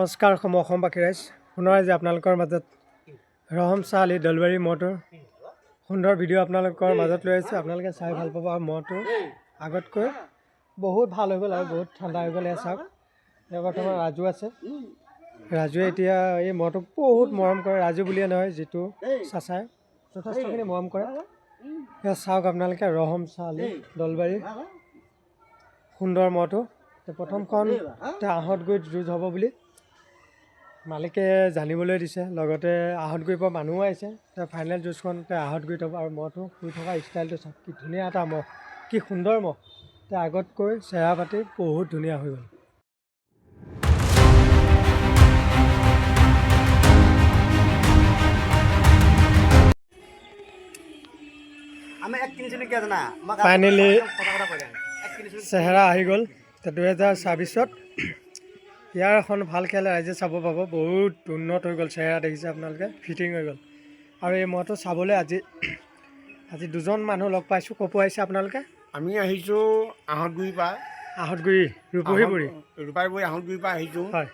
নমস্কাৰ অসম অসমবাসী ৰাইজ। পুনৰ আজি আপোনালোকৰ মাজত ৰহম চাহ আলি দলবাৰী মহটোৰ সুন্দৰ ভিডিঅ' আপোনালোকৰ মাজত লৈ আহিছোঁ। আপোনালোকে চাই ভালো পাব আৰু মহটো। আগতকৈ বহুত ভালো হৈ গ'ল আৰু বহুত ঠাণ্ডা হৈ গ'ল এয়া চাওক। এতিয়া বৰ্তমান ৰাজু আছে। ৰাজুৱে এতিয়া এই মহটোক বহুত মৰম কৰে। ৰাজু বুলিয়ে নহয়, যিটো চাচাই যথেষ্টখিনি মৰম কৰে। চাওক আপোনালোকে ৰহম চাহ আলি দলবাৰী সুন্দৰ মহটো। প্ৰথমখন এতিয়া আহঁতগুৰিত যুঁজ হ'ব বুলি মালিকে জানিবলৈ দিছে লগতে আহত কৰিব মানুহো আহিছে। ফাইনেল যুঁজখন তেওঁ আহত কৰি থ'ব আৰু মহটো শুই থকা ষ্টাইলটো চাওক কি ধুনীয়া এটা মহ কি সুন্দৰ মহ। তে আগতকৈ চেহেৰা পাতি বহুত ধুনীয়া হৈ গ'ল। ফাইনেলি চেহেৰা আহি গ'ল। দুহেজাৰ ছাব্বিছত ইয়াৰ এখন ভালো খেল ৰাইজে চাব পাব। বহুত উন্নত হৈ গ'ল চেহেৰা দেখিছে আপোনালোকে ফিটিং হৈ গ'ল। আৰু এই মহটো চাবলৈ আজি আজি দুজন মানুহ লগ পাইছোঁ। ক'ৰ পৰা আহিছে আপোনালোকে? আমি আহিছোঁ আহঁতগুৰিৰ পৰা। আহঁতগুৰি ৰূপহীগুৰি ৰূপাইগুৰি আহঁতগুৰিৰ পৰা আহিছোঁ। হয়।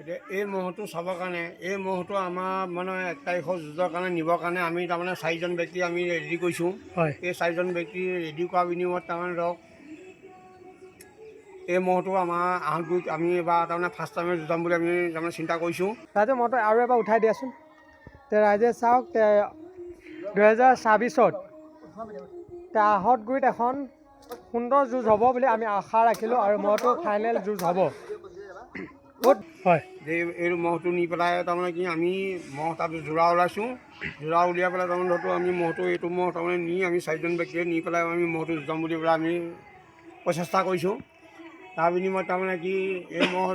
এতিয়া এই মহটো চাবৰ কাৰণে এই মহটো আমাৰ মানে এক তাৰিখৰ যুঁজৰ কাৰণে নিবৰ কাৰণে আমি তাৰমানে চাৰিজন ব্যক্তি আমি ৰেডি কৰিছোঁ। হয়। এই চাৰিজন ব্যক্তি ৰেডি কৰাৰ বিনিময়ত তাৰমানে ধৰক এই মহটো আমাৰ আহঁতগুৰিত আমি এবাৰ তাৰমানে ফাৰ্ষ্ট টাইমে যুঁজাম বুলি আমি তাৰমানে চিন্তা কৰিছোঁ। ৰাইজে মহটো আৰু এবাৰ উঠাই দিয়াচোন। তে ৰাইজে চাওক দুহেজাৰ ছাব্বিছত আহঁতগুৰিত এখন সুন্দৰ যুঁজ হ'ব বুলি আমি আশা ৰাখিলোঁ আৰু মহটো ফাইনেল যুঁজ হ'ব। ক'ত? হয়। যে এই- এই মহটো নি পেলাই তাৰমানে কি আমি মহ তাত যোৰা ওলাইছোঁ। যোৰা উলিয়াই পেলাই তাৰমানে ধৰক আমি মহটো এইটো মহ তাৰমানে নি আমি চাৰিজন ব্যক্তিয়ে নি পেলাই আমি মহটো যুঁজাম বুলি পেলাই আমি প্ৰচেষ্টা কৰিছোঁ। তাৰ বিনিময়ত তাৰমানে কি এই মহ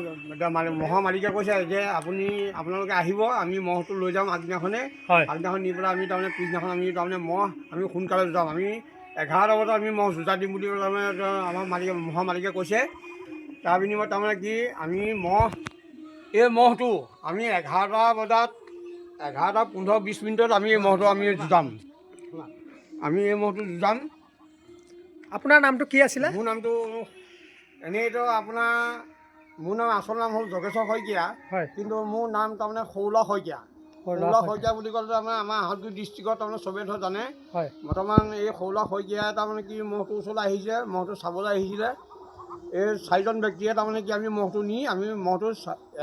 মালি- মহৰ মালিকে কৈছে যে আপুনি আপোনালোকে আহিব আমি মহটো লৈ যাম আগদিনাখনে। আগদিনাখন নি পেলাই আমি তাৰমানে পিছদিনাখন আমি তাৰমানে মহ আমি সোনকালে যুঁজাম আমি এঘাৰটা বজাত আমি মহ যুঁজা দিম বুলি তাৰমানে আমাৰ মালিকে মহৰ মালিকে কৈছে। তাৰ বিনিময়ত তাৰমানে কি আমি মহ এই মহটো আমি এঘাৰটা বজাত এঘাৰটা পোন্ধৰ বিছ মিনিটত আমি এই মহটো আমি যুঁজাম। আমি এই মহটো যুঁজাম। আপোনাৰ নামটো কি আছিলে? মোৰ নামটো এনেইতো আপোনাৰ মোৰ নাম আচল নাম হ'ল যোগেশ্বৰ শইকীয়া। কিন্তু মোৰ নাম তাৰমানে সৌল শইকীয়া। সৌল শইকীয়া। বুলি ক'লে তাৰমানে আমাৰ আহঁতগুৰি ডিষ্ট্ৰিক্টত তাৰমানে চবেই ধৰ জানে। হয়। বৰ্তমান এই সৌল শইকীয়াই তাৰমানে কি মহটোৰ ওচৰলৈ আহিছে মহটো চাবলৈ আহিছিলে। এই চাৰিজন ব্যক্তিয়ে তাৰমানে কি আমি মহটো নি আমি মহটো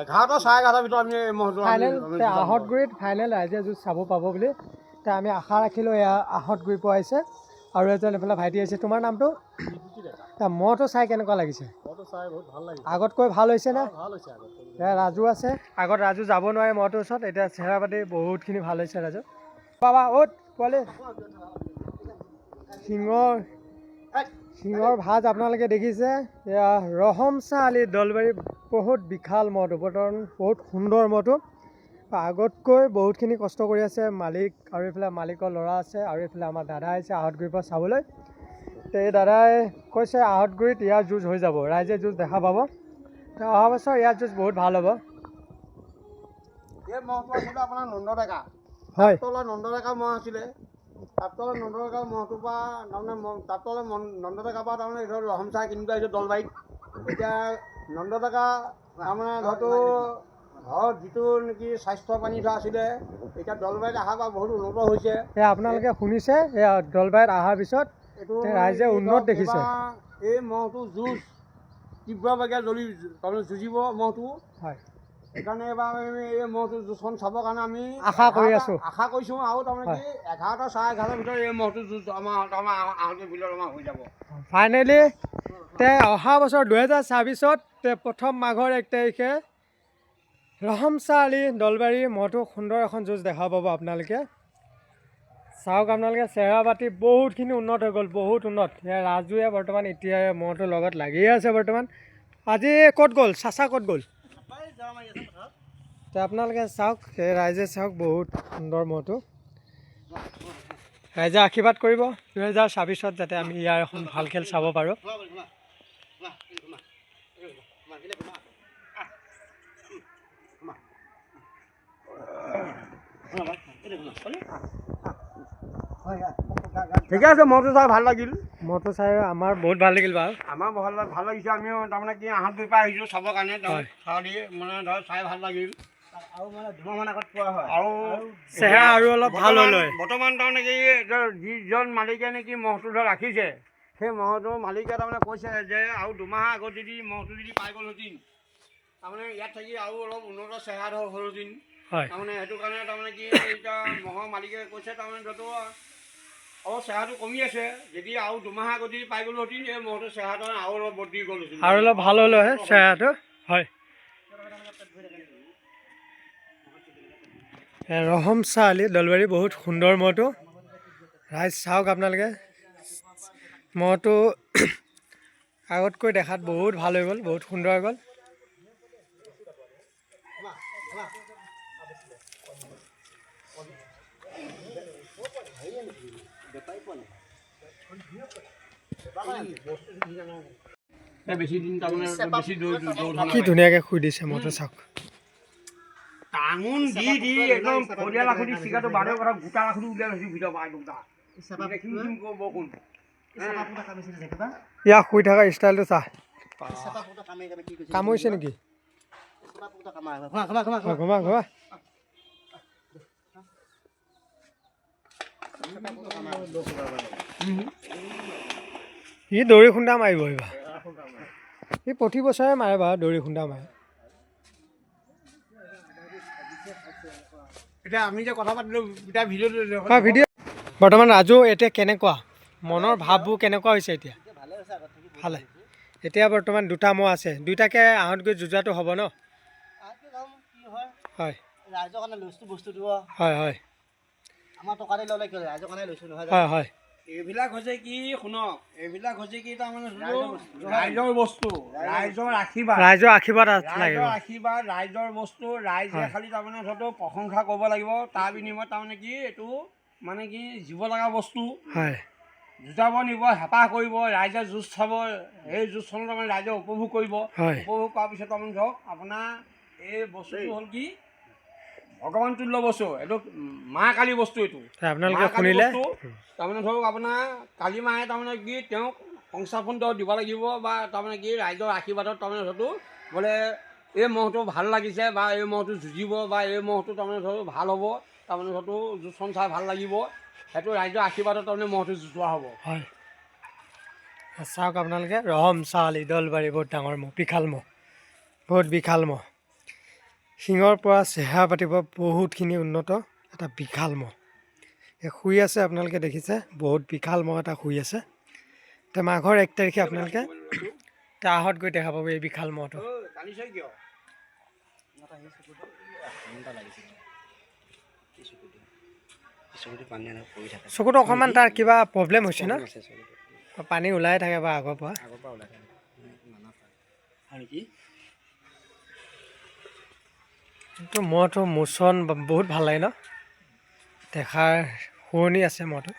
এঘাৰটা চাৰে এঘাৰটাৰ ভিতৰত আমি এই মহটো। আহঁতগুৰিত ফাইনেল ৰাইজে যুঁজ চাব পাব বুলি। তে আমি আশা ৰাখিলোঁ এয়া আহঁতগুৰি পৰা আহিছে আৰু এজন এইফালে ভাইটি আহিছে তোমাৰ নামটো? মহটো চাই কেনেকুৱা লাগিছে? আগতকৈ ভাল হৈছে নে? ৰাজু আছে? আগত ৰাজু যাব নোৱাৰে মহটোৰ ওচৰত এতিয়া চেহেৰা পাতি বহুতখিনি ভাল হৈছে ৰাজু। বাবা অ'ত পোৱালি। শিঙৰ শিঙৰ ভাজ আপোনালোকে দেখিছে। এয়া ৰহম চাহ আলি দলবাৰী বহুত বিশাল মহটো বৰ্তমান বহুত সুন্দৰ মহটো। আগতকৈ বহুতখিনি কষ্ট কৰি আছে মালিক আৰু এইফালে মালিকৰ ল'ৰা আছে আৰু এইফালে আমাৰ দাদা আহিছে আহঁতগুৰিৰ পৰা চাবলৈ। তে এই দাদাই কৈছে আহঁতগুৰিত ইয়াৰ যুঁজ হৈ যাব ৰাইজে যুঁজ দেখা পাব। তে অহা বছৰ ইয়াৰ যুঁজ বহুত ভালো হ'ব। এই মহটো আছিলে আপোনাৰ নন্দ ডেকা। হয়। তাতলৈ নন্দ ডেকা মহ আছিলে। তাতলৈ নন্দ ডেকা মহটোৰ পৰা তাৰমানে তাতলৈ মন- নন্দ ডেকাৰ পৰা তাৰমানে ধৰ ৰহম চাহ কিনিব আহিছে দলবাৰীত। এতিয়া নন্দ ডেকা তাৰমানে ধৰতো ঘৰত যিটো নেকি স্বাস্থ্য পানী ধৰা আছিলে এতিয়া দলবাৰীত অহাৰ পৰা বহুত উন্নত হৈছে। আপোনালোকে শুনিছে দলবাৰীত অহাৰ পিছত এইটো ৰাইজে উন্নত দেখিছে। এই মহটো যুঁজ তীব্ৰভাৱে জ্বলি তাৰমানে যুঁজিব মহটো হয় সেইকাৰণে এইবাৰ আমি এই মহটো যুঁজখন চাবৰ কাৰণে আমি আশা কৰি আছোঁ। আশা কৰিছোঁ আৰু তাৰমানে। কি এঘাৰটা চাৰে এঘাৰটাৰ ভিতৰত এই মহটো যুঁজ আমাৰ আমাৰ আহোঁতে ভিতৰত আমাৰ হৈ যাব ফাইনেলি তে অহা বছৰ দুহেজাৰ ছাব্বিছত তে প্ৰথম মাঘৰ এক তাৰিখে ৰহম চাহ আলি দলবাৰী মহটো সুন্দৰ এখন যুঁজ দেখা পাব আপোনালোকে চাওক আপোনালোকে, চেহেৰা পাতি বহুতখিনি উন্নত হৈ গ'ল, বহুত উন্নত। ৰাজুৱে বৰ্তমান এতিয়া মহটোৰ লগত লাগিয়ে আছে বৰ্তমান। আজি ক'ত গ'ল? চাচা ক'ত গ'ল? আপোনালোকে চাওক, এই ৰাইজে চাওক বহুত সুন্দৰ মহটো। ৰাইজে আশীৰ্বাদ কৰিব, দুহেজাৰ ছাব্বিছত যাতে আমি ইয়াৰ এখন ভালো খেল চাব পাৰোঁ। ঠিকে আছে মহটো চাই ভালো লাগিল। ম'হটো চাই আমাৰ বহুত ভালো লাগিল বাৰু। আমাৰ ভালো ভালো লাগিছে আমিও তাৰমানে কি আহঁত দুই পৰা আহিছোঁ চাবৰ কাৰণে। চালি মানে ধৰ চাই ভালো লাগিল। আৰু মানে দুমাহমান আগত পোৱা হয়। আৰু চেহেৰা আৰু অলপ ভালো হৈ বৰ্তমান- তাৰমানে কি ধৰ যিজন মালিকে নেকি মহটো ধৰ ৰাখিছে সেই মহটোৰ মালিকে তাৰমানে কৈছে যে আৰু দুমাহ আগত যদি মহটো যদি পাই গ'লহেঁতেন তাৰমানে ইয়াত থাকি আৰু অলপ উন্নত চেহেৰা ধৰ হ'লহেঁতেন। হয়। তাৰমানে সেইটো কাৰণে তাৰমানে কি এতিয়া মহৰ মালিকে কৈছে তাৰমানে য'তো অলপ চেহেৰাটো কমি আছে। যদি আৰু দুমাহ আগত যদি পাই গ'লোহেঁতেন এই মহটোৰ চেহেৰাটো আৰু অলপ বদলি গ'লহেঁতেন আৰু অলপ ভাল হৈ লয় চেহেৰাটো। হয়। ৰহম চাহ আলি দলবাৰী বহুত সুন্দৰ ম'হটো ৰাইজ চাওক আপোনালোকে। ম'হটো আগতকৈ দেখাত বহুত ভাল হৈ গ'ল বহুত সুন্দৰ হৈ গ'ল। কি ধুনীয়াকৈ শুই দিছে ম'হটো চাওক। টাঙোন দি দি একদম ফৰিয়া লাখুটি চিগাটো বাদৰ কথা গোটা লাখুটি উলিয়াই লৈছোঁ ভিতৰৰ পৰা কিবা ইয়াক শুই থকা ষ্টাইলটো চা। চেপা ফুটা কামে কামে কি কৈছে কামুৰিছে নেকি? ঘুমা ঘুমা সি দৌৰি খুন্দা মাৰিব এইবাৰ। সি প্ৰতি বছৰে মাৰে বাৰু দৌৰি খুন্দা মাৰে। এতিয়া আমি যে কথা পাতিলোঁ এতিয়া ভিডিঅ'টো ভিডিঅ' বৰ্তমান ৰাজু এতিয়া কেনেকুৱা? মনৰ ভাৱবোৰ কেনেকুৱা হৈছে এতিয়া? ভালে। এতিয়া বৰ্তমান দুটা মহ আছে। দুইটাকে আহঁত গৈ যুঁজাটো হ'ব ন? হয়। হয় হয়। এইবিলাক হৈছে কি শুনক এইবিলাক হৈছে কি তাৰমানে ৰাইজৰ বস্তু। ৰাইজৰ বস্তু। ৰাইজৰ আশীৰ্বাদ। ৰাইজৰ আশীৰ্বাদ ৰাইজৰ আশীৰ্বাদ ৰাইজৰ বস্তু ৰাইজে। খালি তাৰমানে ধৰক প্ৰশংসা কৰিব লাগিব। তাৰ বিনিময়ত তাৰমানে কি এইটো মানে কি জীৱ লগা বস্তু। হয়। যুঁজাব নিব হেঁপাহ কৰিব ৰাইজে যুঁজ চাব সেই যুঁজখনত তাৰমানে ৰাইজে উপভোগ কৰিব। উপভোগ কৰাৰ পিছত তাৰমানে ধৰক আপোনাৰ এই বস্তুটো হ'ল কি ভগৱান তুল্য বস্তু এইটো মা কালী বস্তু এইটো। আপোনালোকে শুনিলে? তাৰমানে ধৰক আপোনাৰ কালী মায়ে তাৰমানে কি তেওঁক সংস্থাপন দিব লাগিব বা তাৰমানে কি ৰাইজৰ আশীৰ্বাদত তাৰমানে ধৰক বোলে এই মহটো ভাল লাগিছে বা এই মহটো যুঁজিব বা এই মহটো তাৰমানে ধৰক ভাল হ'ব তাৰমানে ধৰক যুঁজখন চাই ভাল লাগিব সেইটো ৰাইজৰ আশীৰ্বাদত তাৰমানে মহটো যুঁজোৱা হ'ব। হয়। চাওক আপোনালোকে ৰহম চালি দলবাৰী বহুত ডাঙৰ মহ বিশাল মহ বহুত বিশাল মহ। শিঙৰ পৰা চেহেৰা পাতিব বহুতখিনি উন্নত এটা বিশাল মহ। শুই আছে আপোনালোকে দেখিছে বহুত বিশাল মহ এটা শুই আছে। তে মাঘৰ এক তাৰিখে আপোনালোকে তে আহত গৈ দেখা পাব এই বিশাল মহটো। চকুটো অকণমান তাৰ কিবা প্ৰব্লেম হৈছে ন? পানী ওলাই থাকে বা আগৰ পৰা। আগৰ পৰা ওলাই থাকে। কিন্তু মহটো মোচন বহুত ভালো লাগে ন? দেখাৰ শুৱনি আছে মহটো